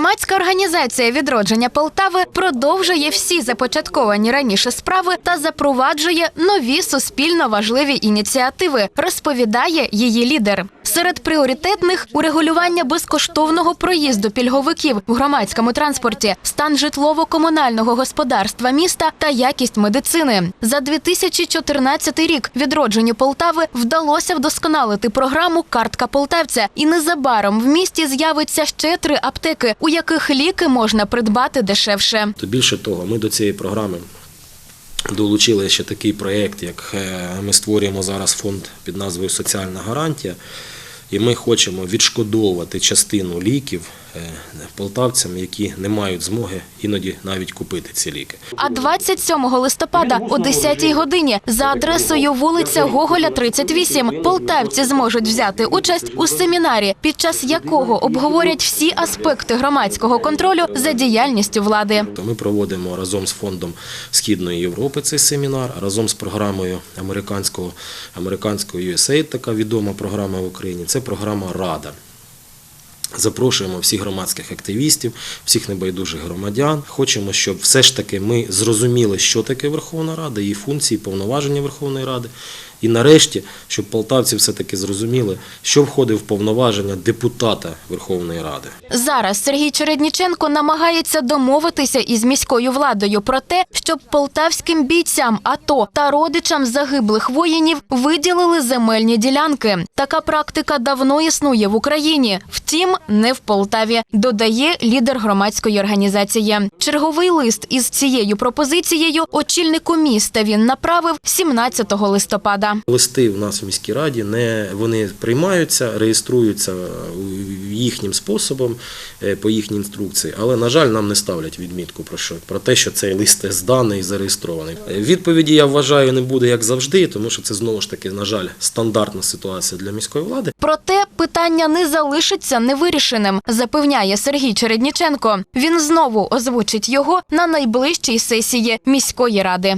Громадська організація відродження Полтави продовжує всі започатковані раніше справи та запроваджує нові суспільно важливі ініціативи, розповідає її лідер. Серед пріоритетних урегулювання безкоштовного проїзду пільговиків в громадському транспорті, стан житлово-комунального господарства міста та якість медицини. За 2014 рік відродженню Полтави вдалося вдосконалити програму Картка полтавця, і незабаром в місті з'явиться ще три аптеки, у яких ліки можна придбати дешевше. То більше того, ми до цієї програми долучили ще такий проєкт, як е, ми створюємо зараз фонд під назвою Соціальна гарантія. І ми хочемо відшкодовувати частину ліків е, полтавцям, які не мають змоги іноді навіть купити ці ліки. А 27 листопада о 10 годині за адресою вулиця Гоголя, 38, полтавці зможуть взяти участь у семінарі, під час якого обговорять всі аспекти громадського контролю за діяльністю влади. Ми проводимо разом з фондом Східної Європи цей семінар, разом з програмою американського американського USAID, така відома програма в Україні. Це програма Рада. Запрошуємо всіх громадських активістів, всіх небайдужих громадян. Хочемо, щоб все ж таки ми зрозуміли, що таке Верховна Рада, її функції, повноваження Верховної Ради. І нарешті, щоб полтавці все-таки зрозуміли, що входить в повноваження депутата Верховної Ради. Зараз Сергій Чередніченко намагається домовитися із міською владою про те, щоб полтавським бійцям АТО та родичам загиблих воїнів виділили земельні ділянки. Така практика давно існує в Україні, втім, не в Полтаві, додає лідер громадської організації. Черговий лист із цією пропозицією очільнику міста він направив 17 листопада. Листи в нас в міській раді не вони приймаються, реєструються е, їхнім способом е, по їхній інструкції, але на жаль, нам не ставлять відмітку про що про те, що цей лист зданий і зареєстрований. Е, Відповіді я вважаю не буде як завжди, тому що це знову ж таки, на жаль, стандартна ситуація для міської влади. Проте питання не залишиться невирішеним, запевняє Сергій Чередніченко. Він знову озвучить його на найближчій сесії міської ради.